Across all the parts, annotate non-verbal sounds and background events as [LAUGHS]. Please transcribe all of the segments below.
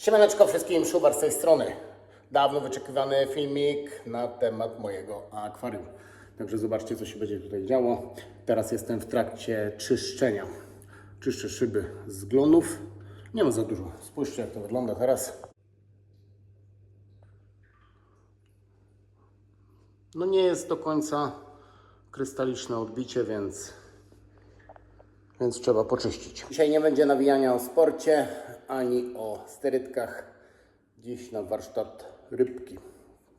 Siemaneczko wszystkim, Szubar z tej strony. Dawno wyczekiwany filmik na temat mojego akwarium. Także zobaczcie, co się będzie tutaj działo. Teraz jestem w trakcie czyszczenia. Czyszczę szyby z glonów. Nie ma za dużo. Spójrzcie, jak to wygląda teraz. No nie jest do końca krystaliczne odbicie, więc więc trzeba poczyścić. Dzisiaj nie będzie nawijania o sporcie ani o sterytkach. Dziś na warsztat rybki.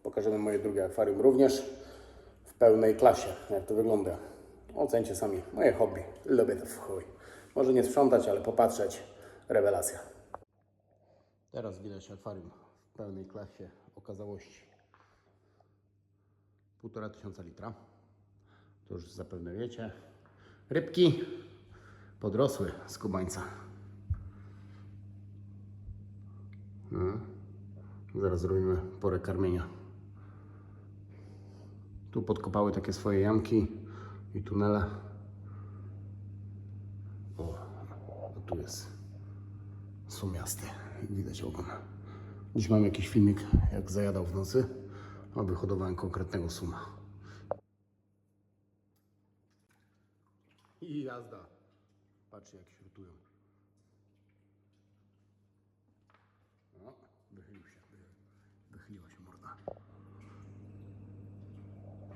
Pokażemy moje drugie akwarium również w pełnej klasie, jak to wygląda. Ocencie sami. Moje hobby. Lubię to w chuj. Może nie sprzątać, ale popatrzeć. Rewelacja. Teraz widać akwarium w pełnej klasie okazałości. Półtora tysiąca litra. To już zapewne wiecie. Rybki podrosły z kubańca. No. Zaraz zrobimy porę karmienia. Tu podkopały takie swoje jamki i tunele. O, tu jest sumiasty. Widać ogon. Dziś mam jakiś filmik, jak zajadał w nocy, a wyhodowałem konkretnego suma. I jazda. Patrzcie jak śrutują. O, wychylił się. Wychyliła się morda.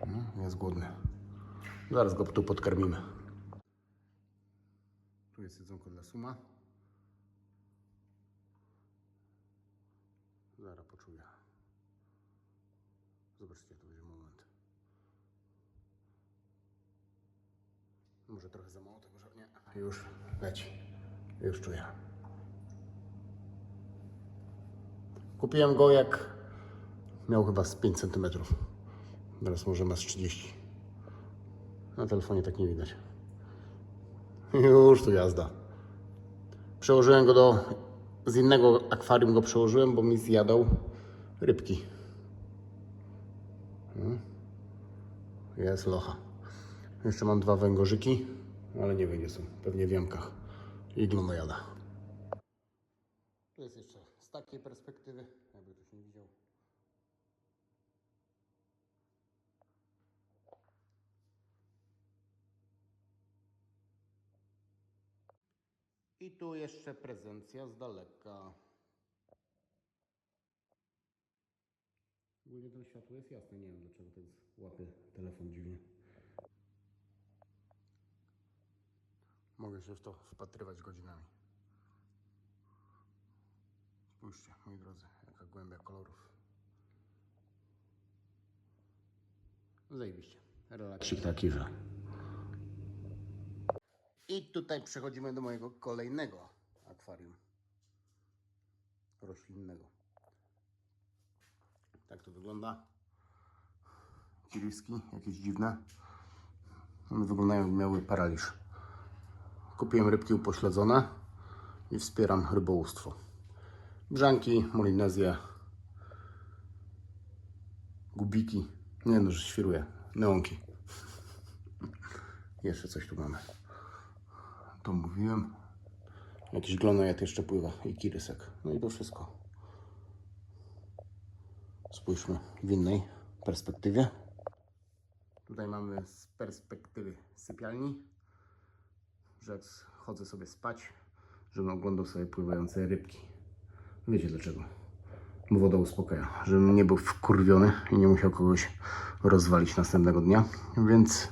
No, jest głodny. Zaraz go tu podkarmimy. Tu jest jedzonko dla suma. Zaraz poczuję. Zobaczcie, to będzie moment. Może trochę za mało tego, nie. Już leci. Już czuję. Kupiłem go jak miał chyba z 5 cm. Teraz może ma z 30. Na telefonie tak nie widać. Już tu jazda. Przełożyłem go do. Z innego akwarium go przełożyłem, bo mi zjadał rybki. Hmm. Jest locha. Jeszcze mam dwa węgorzyki, ale nie wiem gdzie są. Pewnie w jamkach. I glonojada. Tu jest jeszcze z takiej perspektywy, jakby nie widział. I tu jeszcze prezencja z daleka. Ogólnie to światło jest jasne, nie wiem dlaczego to jest łapie telefon dziwnie. Mogę się w to wpatrywać godzinami. Spójrzcie, moi drodzy, jaka głębia kolorów. Zajebiście. Relaksik taki, że... I tutaj przechodzimy do mojego kolejnego akwarium roślinnego. Tak to wygląda. Kiriski, jakieś dziwne. One wyglądają jakby miały paraliż. Kupiłem rybki upośledzone i wspieram rybołówstwo. Brzanki, molinezje, gubiki. Nie no, że świruję. Neonki. [LAUGHS] Jeszcze coś tu mamy. To mówiłem. Jakiś glonojad jeszcze pływa i kirysek. No i to wszystko. Spójrzmy w innej perspektywie. Tutaj mamy z perspektywy sypialni, że chodzę sobie spać, żebym oglądał sobie pływające rybki. Wiecie dlaczego? Bo woda uspokaja, żebym nie był wkurwiony i nie musiał kogoś rozwalić następnego dnia. Więc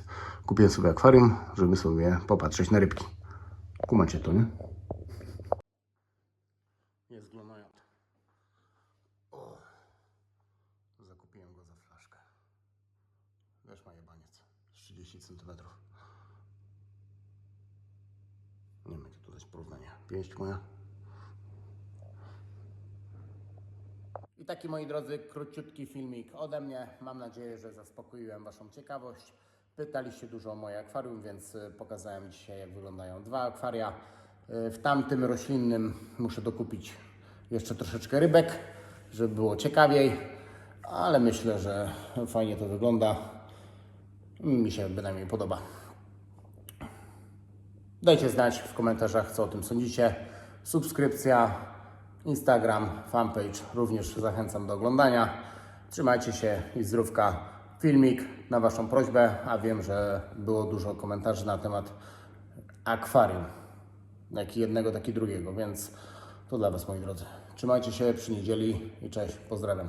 kupiłem sobie akwarium, żeby sobie popatrzeć na rybki. Kumacie to, nie? Jest glonojad. Zakupiłem go za flaszkę. Też ma jebaniec. Z 30 cm. Nie wiem, tu dać porównanie. Pięść moja. I taki, moi drodzy, króciutki filmik ode mnie. Mam nadzieję, że zaspokoiłem Waszą ciekawość. Pytaliście dużo o moje akwarium, więc y, pokazałem dzisiaj, jak wyglądają dwa akwaria. Y, W tamtym roślinnym muszę dokupić jeszcze troszeczkę rybek, żeby było ciekawiej, ale myślę, że fajnie to wygląda. Mi się bynajmniej podoba. Dajcie znać w komentarzach, co o tym sądzicie. Subskrypcja Instagram, fanpage również zachęcam do oglądania. Trzymajcie się i zdrówka. Filmik na Waszą prośbę, a wiem, że było dużo komentarzy na temat akwarium. Jak jednego, tak i drugiego, więc to dla Was moi drodzy. Trzymajcie się przy niedzieli i cześć, pozdrawiam.